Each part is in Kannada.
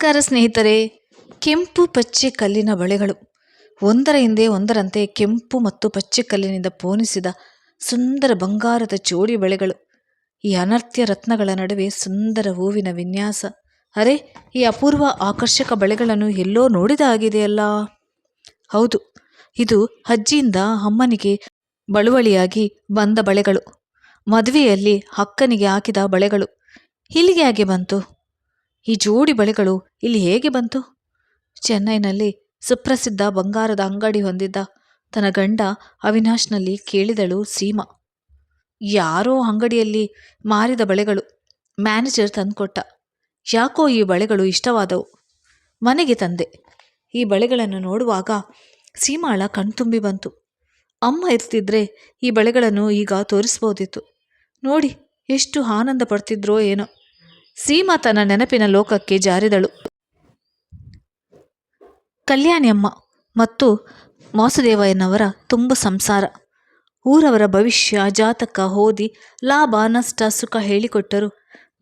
ನಮಸ್ಕಾರ ಸ್ನೇಹಿತರೆ. ಕೆಂಪು ಪಚ್ಚೆ ಕಲ್ಲಿನ ಬಳೆಗಳು. ಒಂದರ ಹಿಂದೆ ಒಂದರಂತೆ ಕೆಂಪು ಮತ್ತು ಪಚ್ಚೆ ಕಲ್ಲಿನಿಂದ ಪೋಣಿಸಿದ ಸುಂದರ ಬಂಗಾರದ ಜೋಡಿ ಬಳೆಗಳು. ಈ ಅನರ್ತ್ಯ ರತ್ನಗಳ ನಡುವೆ ಸುಂದರ ಹೂವಿನ ವಿನ್ಯಾಸ. ಅರೆ, ಈ ಅಪೂರ್ವ ಆಕರ್ಷಕ ಬಳೆಗಳನ್ನು ಎಲ್ಲೋ ನೋಡಿದ ಆಗಿದೆಯಲ್ಲ ಹೌದು, ಇದು ಅಜ್ಜಿಯಿಂದ ಅಮ್ಮನಿಗೆ ಬಳುವಳಿಯಾಗಿ ಬಂದ ಬಳೆಗಳು. ಮದುವೆಯಲ್ಲಿ ಅಕ್ಕನಿಗೆ ಹಾಕಿದ ಬಳೆಗಳು. ಇಲ್ಲಿಗೆ ಹಾಗೆ ಬಂತು? ಈ ಜೋಡಿ ಬಳೆಗಳು ಇಲ್ಲಿ ಹೇಗೆ ಬಂತು? ಚೆನ್ನೈನಲ್ಲಿ ಸುಪ್ರಸಿದ್ಧ ಬಂಗಾರದ ಅಂಗಡಿ ಹೊಂದಿದ್ದ ತನ್ನ ಗಂಡ ಅವಿನಾಶ್ನಲ್ಲಿ ಕೇಳಿದಳು ಸೀಮಾ. ಯಾರೋ ಅಂಗಡಿಯಲ್ಲಿ ಮಾರಿದ ಬಳೆಗಳು ಮ್ಯಾನೇಜರ್ ತಂದುಕೊಟ್ಟ. ಯಾಕೋ ಈ ಬಳೆಗಳು ಇಷ್ಟವಾದವು? ಮನೆಗೆ ತಂದೆ. ಈ ಬಳೆಗಳನ್ನು ನೋಡುವಾಗ ಸೀಮಾಳ ಕಣ್ತುಂಬಿ ಬಂತು. ಅಮ್ಮ ಇರ್ತಿದ್ರೆ ಈ ಬಳೆಗಳನ್ನು ಈಗ ತೋರಿಸ್ಬೋದಿತ್ತು. ನೋಡಿ, ಎಷ್ಟು ಆನಂದ ಪಡ್ತಿದ್ರೋ ಏನೋ. ಸೀಮಾ ತನ್ನ ನೆನಪಿನ ಲೋಕಕ್ಕೆ ಜಾರಿದಳು. ಕಲ್ಯಾಣಿಯಮ್ಮ ಮತ್ತು ವಾಸುದೇವಯ್ಯನವರ ತುಂಬ ಸಂಸಾರ. ಊರವರ ಭವಿಷ್ಯ, ಜಾತಕ ಓದಿ ಲಾಭ, ನಷ್ಟ, ಸುಖ ಹೇಳಿಕೊಟ್ಟರು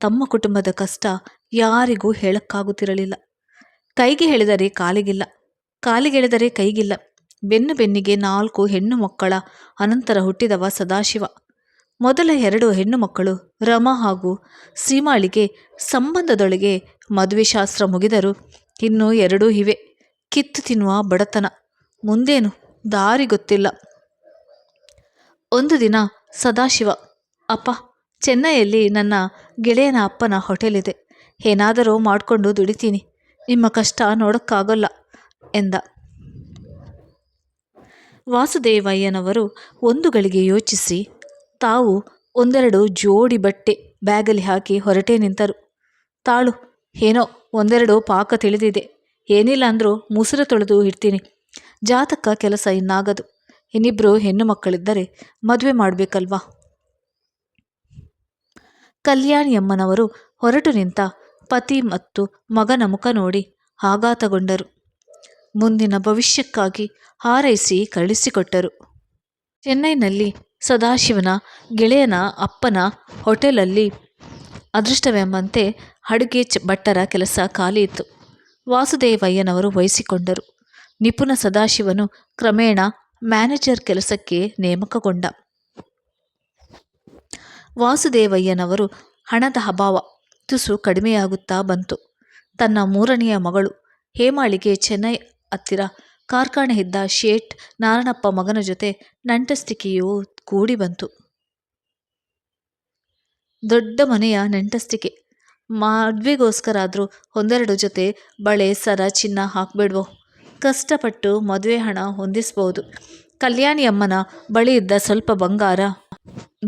ತಮ್ಮ ಕುಟುಂಬದ ಕಷ್ಟ ಯಾರಿಗೂ ಹೇಳಕ್ಕಾಗುತ್ತಿರಲಿಲ್ಲ. ಕೈಗೆ ಹೇಳಿದರೆ ಕಾಲಿಗಿಲ್ಲ ಕಾಲಿಗೆಳೆದರೆ ಕೈಗಿಲ್ಲ. ಬೆನ್ನು ಬೆನ್ನಿಗೆ ನಾಲ್ಕು ಹೆಣ್ಣು ಮಕ್ಕಳ ಅನಂತರ ಹುಟ್ಟಿದವ ಸದಾಶಿವ. ಮೊದಲ ಎರಡು ಹೆಣ್ಣು ಮಕ್ಕಳು ರಮಾ ಹಾಗೂ ಸೀಮಾಳಿಗೆ ಸಂಬಂಧದೊಳಗೆ ಮದುವೆ ಶಾಸ್ತ್ರ ಮುಗಿದರು ಇನ್ನೂ ಎರಡೂ ಇವೆ. ಕಿತ್ತು ತಿನ್ನುವ ಬಡತನ. ಮುಂದೇನು? ದಾರಿ ಗೊತ್ತಿಲ್ಲ. ಒಂದು ದಿನ ಸದಾಶಿವ, ಅಪ್ಪ, ಚೆನ್ನೈಯಲ್ಲಿ ನನ್ನ ಗೆಳೆಯನ ಅಪ್ಪನ ಹೋಟೆಲ್ ಇದೆ ಏನಾದರೂ ಮಾಡಿಕೊಂಡು ದುಡಿತೀನಿ. ನಿಮ್ಮ ಕಷ್ಟ ನೋಡೋಕ್ಕಾಗಲ್ಲ ಎಂದ. ವಾಸುದೇವಯ್ಯನವರು ಒಂದು ಗಳಿಗೆ ಯೋಚಿಸಿ ತಾವು ಒಂದೆರಡು ಜೋಡಿ ಬಟ್ಟೆ ಬ್ಯಾಗಲ್ಲಿ ಹಾಕಿ ಹೊರಟೇ ನಿಂತರು. ತಾಳು, ಏನೋ ಒಂದೆರಡು ಪಾಕ ತಿಳಿದಿದೆ. ಏನಿಲ್ಲ ಅಂದರೂ ಮುಸುರೆ ತೊಳೆದು ಇಡ್ತೀನಿ. ಜಾತಕ ಕೆಲಸ ಇನ್ನಾಗದು. ಇನ್ನಿಬ್ಬರು ಹೆಣ್ಣು ಮಕ್ಕಳಿದ್ದರೆ ಮದುವೆ ಮಾಡಬೇಕಲ್ವಾ? ಕಲ್ಯಾಣಿಯಮ್ಮನವರು ಹೊರಟು ನಿಂತ ಪತಿ ಮತ್ತು ಮಗನ ಮುಖ ನೋಡಿ ಆಘಾತಗೊಂಡರು. ಮುಂದಿನ ಭವಿಷ್ಯಕ್ಕಾಗಿ ಹಾರೈಸಿ ಕಳಿಸಿಕೊಟ್ಟರು. ಚೆನ್ನೈನಲ್ಲಿ ಸದಾಶಿವನ, ಗೆಳೆಯನ, ಅಪ್ಪನ ಹೋಟೆಲಲ್ಲಿ ಅದೃಷ್ಟವೆಂಬಂತೆ ಅಡುಗೆ ಚ ಭಟ್ಟರ ಕೆಲಸ ಖಾಲಿ ಇತ್ತು. ವಾಸುದೇವಯ್ಯನವರು ವಹಿಸಿಕೊಂಡರು. ನಿಪುಣ ಸದಾಶಿವನು ಕ್ರಮೇಣ ಮ್ಯಾನೇಜರ್ ಕೆಲಸಕ್ಕೆ ನೇಮಕಗೊಂಡ. ವಾಸುದೇವಯ್ಯನವರು ಹಣದ ಅಭಾವ, ತುಸು ಕಡಿಮೆಯಾಗುತ್ತಾ ಬಂತು. ತನ್ನ ಮೂರನೆಯ ಮಗಳು ಹೇಮಾಳಿಗೆ ಚೆನ್ನೈ ಹತ್ತಿರ ಕಾರ್ಖಾನೆ ಇದ್ದ ಶೇಟ್ ನಾರಣಪ್ಪ ಮಗನ ಜೊತೆ ನಂಟಸ್ತಿಕೆಯೂ ಕೂಡಿ ಬಂತು. ದೊಡ್ಡ ಮನೆಯ ನಂಟಸ್ತಿಕೆ. ಮದುವೆಗೋಸ್ಕರಾದರೂ ಒಂದೆರಡು ಜೊತೆ ಬಳೆ, ಸರ, ಚಿನ್ನ ಹಾಕ್ಬಿಡ್ವೋ? ಕಷ್ಟಪಟ್ಟು ಮದುವೆ ಹಣ ಹೊಂದಿಸ್ಬೋದು. ಕಲ್ಯಾಣಿ ಅಮ್ಮನ ಬಳಿ ಇದ್ದ ಸ್ವಲ್ಪ ಬಂಗಾರ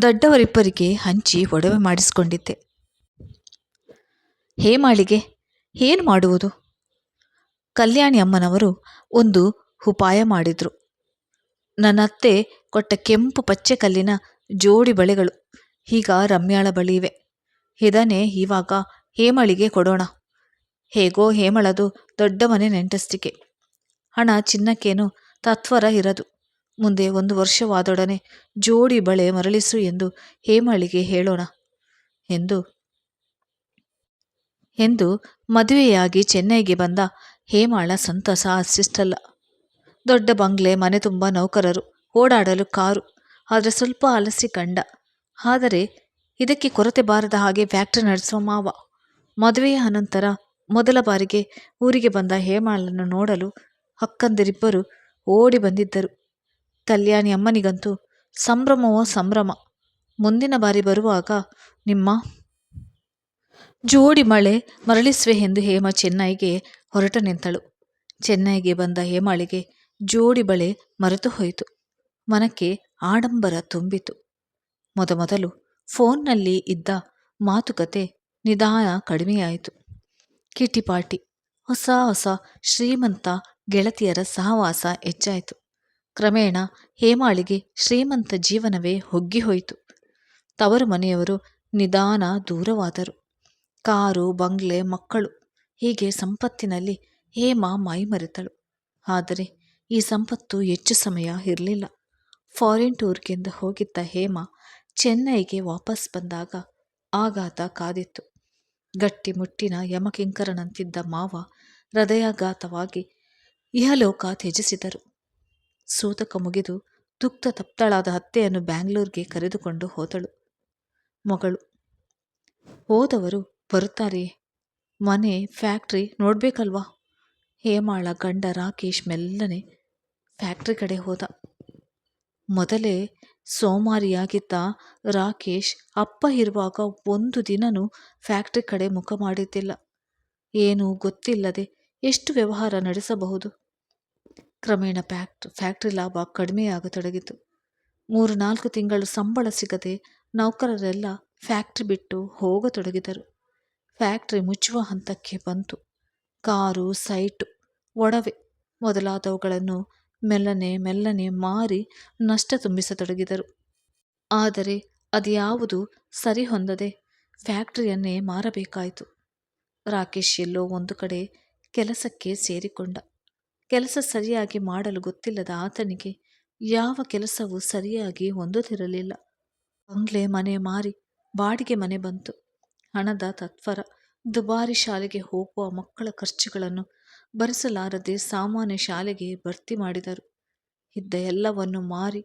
ದೊಡ್ಡವರಿಬ್ಬರಿಗೆ ಹಂಚಿ ಒಡವೆ ಮಾಡಿಸ್ಕೊಂಡಿದ್ದೆ. ಹೇಮಾಳಿಗೆ ಏನು ಮಾಡುವುದು? ಕಲ್ಯಾಣಿ ಅಮ್ಮನವರು ಒಂದು ಉಪಾಯ ಮಾಡಿದರು. ನನ್ನತ್ತೆ ಕೊಟ್ಟ ಕೆಂಪು ಪಚ್ಚೆ ಕಲ್ಲಿನ ಜೋಡಿ ಬಳೆಗಳು. ಈಗ ರಮ್ಯಾಳ ಬಳಿ ಇವೆ. ಇದನ್ನೇ ಇವಾಗ ಹೇಮಳಿಗೆ ಕೊಡೋಣ. ಹೇಗೋ ಹೇಮಳದು ದೊಡ್ಡ ಮನೆ ನೆಂಟಸ್ತಿಕೆ. ಹಣ ಚಿನ್ನಕ್ಕೇನು ತತ್ವರ ಇರದು. ಮುಂದೆ ಒಂದು ವರ್ಷವಾದೊಡನೆ ಜೋಡಿ ಬಳೆ ಮರಳಿಸು ಎಂದು ಹೇಮಳಿಗೆ ಹೇಳೋಣ ಎಂದು. ಎಂದು ಮದುವೆಯಾಗಿ ಚೆನ್ನೈಗೆ ಬಂದ ಹೇಮಾಳ ಸಂತಸ ಅಷ್ಟಿಷ್ಟಲ್ಲ ದೊಡ್ಡ ಬಂಗ್ಲೆ, ಮನೆ ತುಂಬ ನೌಕರರು, ಓಡಾಡಲು ಕಾರು, ಆದರೆ ಸ್ವಲ್ಪ ಅಲಸಿ ಕಂಡ. ಆದರೆ ಇದಕ್ಕೆ ಕೊರತೆ ಬಾರದ ಹಾಗೆ ಫ್ಯಾಕ್ಟ್ರಿ ನಡೆಸುವ ಮಾವ. ಮದುವೆಯ ಅನಂತರ ಮೊದಲ ಬಾರಿಗೆ ಊರಿಗೆ ಬಂದ ಹೇಮಾಳನ್ನು ನೋಡಲು ಅಕ್ಕಂದಿರಿಬ್ಬರು ಓಡಿ ಬಂದಿದ್ದರು. ಕಲ್ಯಾಣಿ ಅಮ್ಮನಿಗಂತೂ ಸಂಭ್ರಮವೋ ಸಂಭ್ರಮ. ಮುಂದಿನ ಬಾರಿ ಬರುವಾಗ ನಿಮ್ಮ ಜೋಡಿ ಮಳೆ ಮರಳಿಸುವೆ ಎಂದು ಹೇಮ ಚೆನ್ನೈಗೆ ಹೊರಟು ನಿಂತಳು. ಚೆನ್ನೈಗೆ ಬಂದ ಹೇಮಾಳಿಗೆ ಜೋಡಿ ಬಳೆ ಮರೆತು ಹೋಯಿತು. ಮನಕ್ಕೆ ಆಡಂಬರ ತುಂಬಿತು. ಮೊದಮೊದಲು ಫೋನ್ನಲ್ಲಿ ಇದ್ದ ಮಾತುಕತೆ ನಿಧಾನ ಕಡಿಮೆಯಾಯಿತು. ಕಿಟಿಪಾಟಿ ಹೊಸ ಹೊಸ ಶ್ರೀಮಂತ ಗೆಳತಿಯರ ಸಹವಾಸ ಹೆಚ್ಚಾಯಿತು. ಕ್ರಮೇಣ ಹೇಮಾಳಿಗೆ ಶ್ರೀಮಂತ ಜೀವನವೇ ಹೊಗ್ಗಿಹೋಯಿತು ತವರು ಮನೆಯವರು ನಿಧಾನ ದೂರವಾದರು. ಕಾರು, ಬಂಗ್ಲೆ, ಮಕ್ಕಳು ಹೀಗೆ ಸಂಪತ್ತಿನಲ್ಲಿ ಹೇಮ ಮೈಮರೆತಳು. ಆದರೆ ಈ ಸಂಪತ್ತು ಹೆಚ್ಚು ಸಮಯ ಇರಲಿಲ್ಲ. ಫಾರಿನ್ ಟೂರ್ಗೆಂದು ಹೋಗಿದ್ದ ಹೇಮ ಚೆನ್ನೈಗೆ ವಾಪಸ್ ಬಂದಾಗ ಆಘಾತ ಕಾದಿತ್ತು. ಗಟ್ಟಿಮುಟ್ಟಿನ ಯಮಕಿಂಕರನಂತಿದ್ದ ಮಾವ ಹೃದಯಾಘಾತವಾಗಿ ಇಹಲೋಕ ತ್ಯಜಿಸಿದರು. ಸೂತಕ ಮುಗಿದು ದುಗ್ಧ ತಪ್ತಳಾದ ಹತ್ತೆಯನ್ನು ಬ್ಯಾಂಗ್ಳೂರ್ಗೆ ಕರೆದುಕೊಂಡು ಹೋದಳು. ಮಗಳು ಹೋದವರು ಬರುತ್ತಾರೆಯೇ? ಮನೆ ಫ್ಯಾಕ್ಟ್ರಿ ನೋಡ್ಬೇಕಲ್ವಾ? ಹೇಮಾಳ, ಗಂಡ, ರಾಕೇಶ್ ಮೆಲ್ಲನೆ ಫ್ಯಾಕ್ಟ್ರಿ ಕಡೆ ಹೋದ. ಮೊದಲೇ ಸೋಮಾರಿಯಾಗಿದ್ದ ರಾಕೇಶ್ ಅಪ್ಪ ಇರುವಾಗ ಒಂದು ದಿನನೂ ಫ್ಯಾಕ್ಟ್ರಿ ಕಡೆ ಮುಖ ಮಾಡಿದ್ದಿಲ್ಲ. ಏನೂ ಗೊತ್ತಿಲ್ಲದೆ ಎಷ್ಟು ವ್ಯವಹಾರ ನಡೆಸಬಹುದು? ಕ್ರಮೇಣ ಫ್ಯಾಕ್ಟ್ ಫ್ಯಾಕ್ಟ್ರಿ ಲಾಭ ಕಡಿಮೆಯಾಗತೊಡಗಿತು ಮೂರು ನಾಲ್ಕು ತಿಂಗಳು ಸಂಬಳ ಸಿಗದೆ ನೌಕರರೆಲ್ಲ ಫ್ಯಾಕ್ಟ್ರಿ ಬಿಟ್ಟು ಹೋಗತೊಡಗಿದರು. ಫ್ಯಾಕ್ಟ್ರಿ ಮುಚ್ಚುವ ಹಂತಕ್ಕೆ ಬಂತು. ಕಾರು, ಸೈಟು, ಒಡವೆ ಮೊದಲಾದವುಗಳನ್ನು ಮೆಲ್ಲನೆ ಮೆಲ್ಲನೆ ಮಾರಿ ನಷ್ಟ ತುಂಬಿಸತೊಡಗಿದರು. ಆದರೆ ಅದ್ಯಾವುದು ಸರಿಹೊಂದದೆ ಫ್ಯಾಕ್ಟ್ರಿಯನ್ನೇ ಮಾರಬೇಕಾಯಿತು. ರಾಕೇಶ್ ಎಲ್ಲೋ ಒಂದು ಕಡೆ ಕೆಲಸಕ್ಕೆ ಸೇರಿಕೊಂಡ. ಕೆಲಸ ಸರಿಯಾಗಿ ಮಾಡಲು ಗೊತ್ತಿಲ್ಲದ ಆತನಿಗೆ ಯಾವ ಕೆಲಸವೂ ಸರಿಯಾಗಿ ಹೊಂದುತ್ತಿರಲಿಲ್ಲ. ಬಂಗ್ಲೆ ಮನೆ ಮಾರಿ ಬಾಡಿಗೆ ಮನೆ ಬಂತು. ಹಣದ ತತ್ವರ ದುಬಾರಿ ಶಾಲೆಗೆ ಹೋಗುವ ಮಕ್ಕಳ ಖರ್ಚುಗಳನ್ನು ಭರಿಸಲಾರದೆ ಸಾಮಾನ್ಯ ಶಾಲೆಗೆ ಭರ್ತಿ ಮಾಡಿದರು. ಇದ್ದ ಎಲ್ಲವನ್ನು ಮಾರಿ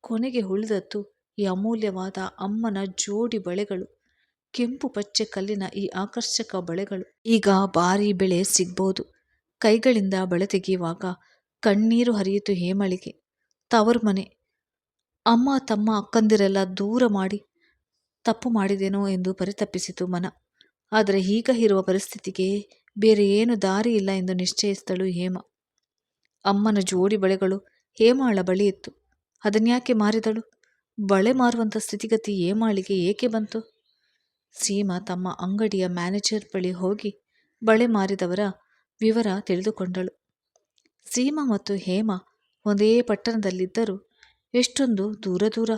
ಕೊನೆಗೆ ಉಳಿದದ್ದು ಈ ಅಮೂಲ್ಯವಾದ ಅಮ್ಮನ ಜೋಡಿ ಬಳೆಗಳು. ಕೆಂಪು ಪಚ್ಚೆ ಕಲ್ಲಿನ ಈ ಆಕರ್ಷಕ ಬಳೆಗಳು. ಈಗ ಭಾರಿ ಬೆಳೆ ಸಿಗ್ಬೋದು. ಕೈಗಳಿಂದ ಬಳೆ ತೆಗೆಯುವಾಗ ಕಣ್ಣೀರು ಹರಿಯಿತು ಹೇಮಳಿಗೆ. ತವರು ಮನೆ. ಅಮ್ಮ ತಮ್ಮ ಅಕ್ಕಂದಿರೆಲ್ಲ ದೂರ ಮಾಡಿ ತಪ್ಪು ಮಾಡಿದೇನೋ ಎಂದು ಪರಿತಪ್ಪಿಸಿತು ಮನ. ಆದರೆ ಈಗ ಇರುವ ಪರಿಸ್ಥಿತಿಗೆ ಬೇರೆ ಏನು ದಾರಿ ಇಲ್ಲ ಎಂದು ನಿಶ್ಚಯಿಸಿದಳು ಹೇಮ. ಅಮ್ಮನ ಜೋಡಿ ಬಳೆಗಳು ಹೇಮಾಳ ಬಳಿ ಇತ್ತು. ಅದನ್ಯಾಕೆ ಮಾರಿದಳು? ಬಳೆ ಮಾರುವಂಥ ಸ್ಥಿತಿಗತಿ ಹೇಮಾಳಿಗೆ ಏಕೆ ಬಂತು? ಸೀಮಾ ತಮ್ಮ ಅಂಗಡಿಯ ಮ್ಯಾನೇಜರ್ ಬಳಿ ಹೋಗಿ ಬಳೆ ಮಾರಿದವರ ವಿವರ ತಿಳಿದುಕೊಂಡಳು. ಸೀಮಾ ಮತ್ತು ಹೇಮ ಒಂದೇ ಪಟ್ಟಣದಲ್ಲಿದ್ದರೂ ಎಷ್ಟೊಂದು ದೂರ ದೂರ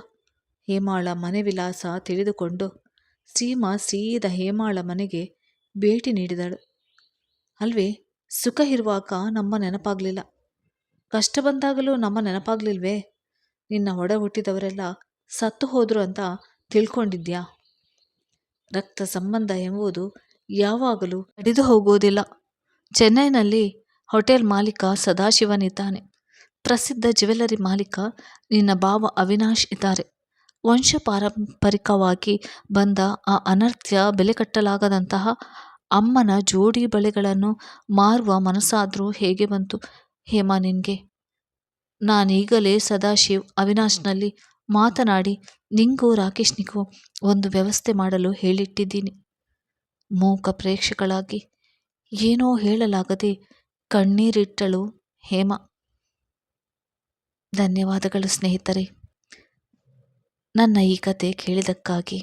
ಹೇಮಾಳ ಮನೆ ವಿಳಾಸ ತಿಳಿದುಕೊಂಡು ಸೀಮಾ ಸೀದಾ ಹೇಮಾಳ ಮನೆಗೆ ಭೇಟಿ ನೀಡಿದಳು. ಅಲ್ವೇ, ಸುಖ ಇರುವಾಗ ನಮ್ಮ ನೆನಪಾಗಲಿಲ್ಲ. ಕಷ್ಟ ಬಂದಾಗಲೂ ನಮ್ಮ ನೆನಪಾಗಲಿಲ್ವೇ? ನಿನ್ನ ಒಡ ಹುಟ್ಟಿದವರೆಲ್ಲ ಸತ್ತು ಹೋದರು ಅಂತ ತಿಳ್ಕೊಂಡಿದ್ಯಾ? ರಕ್ತ ಸಂಬಂಧ ಎಂಬುದು ಯಾವಾಗಲೂ ನಡೆದು ಹೋಗುವುದಿಲ್ಲ. ಚೆನ್ನೈನಲ್ಲಿ ಹೋಟೆಲ್ ಮಾಲೀಕ ಸದಾಶಿವನಿದ್ದಾನೆ. ಪ್ರಸಿದ್ಧ ಜ್ಯುವೆಲ್ಲರಿ ಮಾಲೀಕ ನಿನ್ನ ಬಾವ ಅವಿನಾಶ್ ಇದ್ದಾರೆ. ವಂಶ ಪಾರಂಪರಿಕವಾಗಿ ಬಂದ ಆ ಅನರ್ಥ್ಯ ಬೆಲೆ ಕಟ್ಟಲಾಗದಂತಹ ಅಮ್ಮನ ಜೋಡಿ ಬಳೆಗಳನ್ನು ಮಾರುವ ಮನಸ್ಸಾದರೂ ಹೇಗೆ ಬಂತು ಹೇಮಾ ನಿನಗೆ? ನಾನೀಗಲೇ ಸದಾಶಿವ್ ಅವಿನಾಶ್ನಲ್ಲಿ ಮಾತನಾಡಿ, ನಿಂಗೂ ರಾಕೇಶ್ನಿಗೂ ಒಂದು ವ್ಯವಸ್ಥೆ ಮಾಡಲು ಹೇಳಿಟ್ಟಿದ್ದೀನಿ. ಮೂಕ ಪ್ರೇಕ್ಷಕಳಾಗಿ ಏನೋ ಹೇಳಲಾಗದೆ ಕಣ್ಣೀರಿಟ್ಟಳು ಹೇಮ. ಧನ್ಯವಾದಗಳು ಸ್ನೇಹಿತರೆ. ನನ್ನ ಈ ಕತೆ ಕೇಳಿದ್ದಕ್ಕಾಗಿ.